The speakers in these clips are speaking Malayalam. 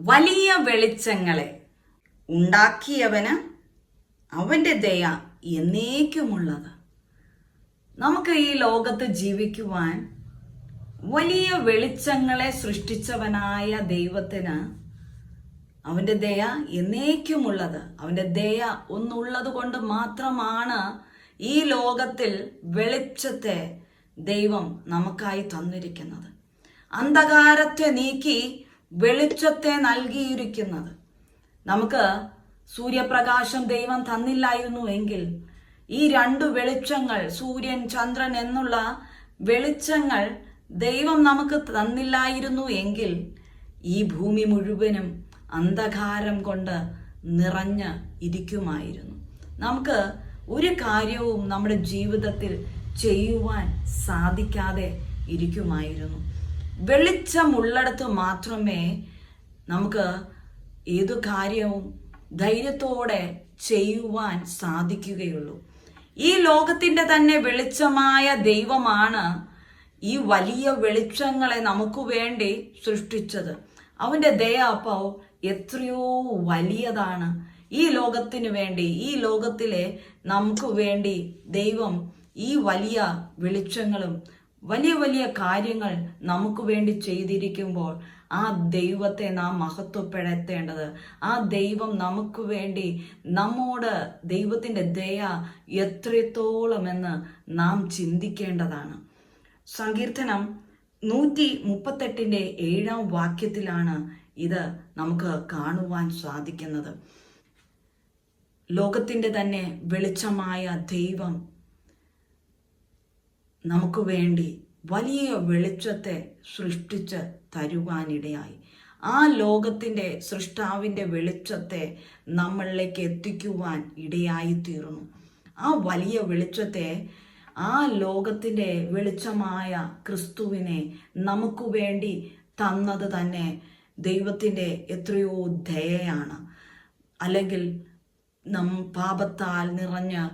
വലിയ വെളിച്ചങ്ങളെ ഉണ്ടാക്കിയവന് അവന്റെ ദയ എന്നേക്കുമുള്ളത്. നമുക്ക് ഈ ലോകത്ത് ജീവിക്കുവാൻ വലിയ വെളിച്ചങ്ങളെ സൃഷ്ടിച്ചവനായ ദൈവത്തിന് അവന്റെ ദയ എന്നേക്കുമുള്ളത്. അവന്റെ ദയ ഒന്നുള്ളത് കൊണ്ട് മാത്രമാണ് ഈ ലോകത്തിൽ വെളിച്ചത്തെ ദൈവം നമുക്കായി തന്നിരിക്കുന്നത്. അന്ധകാരത്തെ നീക്കി വെളിച്ചത്തെ നൽകിയിരിക്കുന്നത്. നമുക്ക് സൂര്യപ്രകാശം ദൈവം തന്നില്ലായിരുന്നു എങ്കിൽ ഈ രണ്ടു വെളിച്ചങ്ങൾ സൂര്യൻ ചന്ദ്രൻ എന്നുള്ള വെളിച്ചങ്ങൾ ദൈവം നമുക്ക് തന്നില്ലായിരുന്നു എങ്കിൽ ഈ ഭൂമി മുഴുവനും അന്ധകാരം കൊണ്ട് നിറഞ്ഞ് ഇരിക്കുമായിരുന്നു. നമുക്ക് ഒരു കാര്യവും നമ്മുടെ ജീവിതത്തിൽ ചെയ്യുവാൻ സാധിക്കാതെ ഇരിക്കുമായിരുന്നു. വെളിച്ചമുള്ളിടത്ത് മാത്രമേ നമുക്ക് ഏതു കാര്യവും ധൈര്യത്തോടെ ചെയ്യുവാൻ സാധിക്കുകയുള്ളൂ. ഈ ലോകത്തിന്റെ തന്നെ വെളിച്ചമായ ദൈവമാണ് ഈ വലിയ വെളിച്ചങ്ങളെ നമുക്ക് വേണ്ടി സൃഷ്ടിച്ചത്. അവന്റെ ദയ അപ്പോൾ എത്രയോ വലിയതാണ്. ഈ ലോകത്തിന് വേണ്ടി ഈ ലോകത്തിലെ നമുക്ക് വേണ്ടി ദൈവം ഈ വലിയ വെളിച്ചങ്ങളും വലിയ വലിയ കാര്യങ്ങൾ നമുക്ക് വേണ്ടി ചെയ്തിരിക്കുമ്പോൾ ആ ദൈവത്തെ നാം മഹത്വപ്പെടുത്തേണ്ടത് ആ ദൈവം നമുക്ക് വേണ്ടി നമ്മോട് ദൈവത്തിന്റെ ദയ എത്രത്തോളമെന്ന് നാം ചിന്തിക്കേണ്ടതാണ്. സങ്കീർത്തനം നൂറ്റി മുപ്പത്തെട്ടിന്റെ ഏഴാം വാക്യത്തിലാണ് ഇത് നമുക്ക് കാണുവാൻ സാധിക്കുന്നത്. ലോകത്തിന്റെ തന്നെ വെളിച്ചമായ ദൈവം നമുക്ക് വേണ്ടി വലിയ വെളിച്ചത്തെ സൃഷ്ടിച്ച് തരുവാനിടയായി. ആ ലോകത്തിന്റെ സൃഷ്ടാവിന്റെ വെളിച്ചത്തെ നമ്മളിലേക്ക് എത്തിക്കുവാൻ ഇടയായി തീർന്നു ആ വലിയ വെളിച്ചത്തെ ആ ലോകത്തിന്റെ വെളിച്ചമായ ക്രിസ്തുവിനെ നമുക്ക് വേണ്ടി തന്നത് തന്നെ ദൈവത്തിന്റെ എത്രയോ ദയയാണ്. അല്ലെങ്കിൽ നം പാപത്താൽ നിറഞ്ഞ്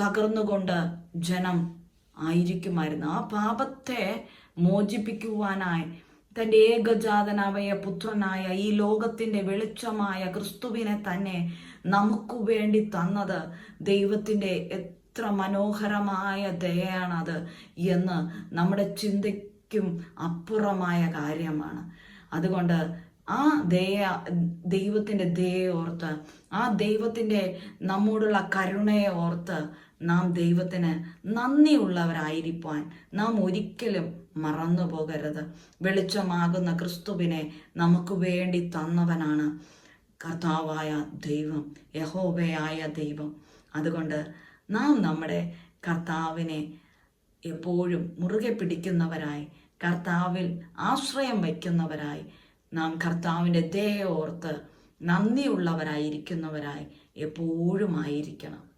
തകർന്നുകൊണ്ട് ജനം ആയിരിക്കുമായിരുന്നു. ആ പാപത്തെ മോചിപ്പിക്കുവാനായി തന്റെ ഏകജാതനായ പുത്രനായ ഈ ലോകത്തിന്റെ വെളിച്ചമായ ക്രിസ്തുവിനെ തന്നെ നമുക്ക് വേണ്ടി തന്നത് ദൈവത്തിന്റെ എത്ര മനോഹരമായ ദയാണത് എന്ന് നമ്മുടെ ചിന്തയ്ക്കും അപ്പുറമായ കാര്യമാണ്. അതുകൊണ്ട് ആ ദയ ദൈവത്തിന്റെ ദയെ ഓർത്ത് ആ ദൈവത്തിന്റെ നമ്മോടുള്ള കരുണയെ ഓർത്ത് നാം ദൈവത്തിന് നന്ദിയുള്ളവരായിരിക്കാൻ നാം ഒരിക്കലും മറന്നു പോകരുത്. വെളിച്ചമാകുന്ന ക്രിസ്തുവിനെ നമുക്ക് വേണ്ടി തന്നവനാണ് കർത്താവായ ദൈവം യഹോബയായ ദൈവം. അതുകൊണ്ട് നാം നമ്മുടെ കർത്താവിനെ എപ്പോഴും മുറുകെ പിടിക്കുന്നവരായി കർത്താവിൽ ആശ്രയം വയ്ക്കുന്നവരായി നാം കർത്താവിന്റെ ദയ ഓർത്ത് നന്ദിയുള്ളവരായിരിക്കുന്നവരായി എപ്പോഴും ആയിരിക്കണം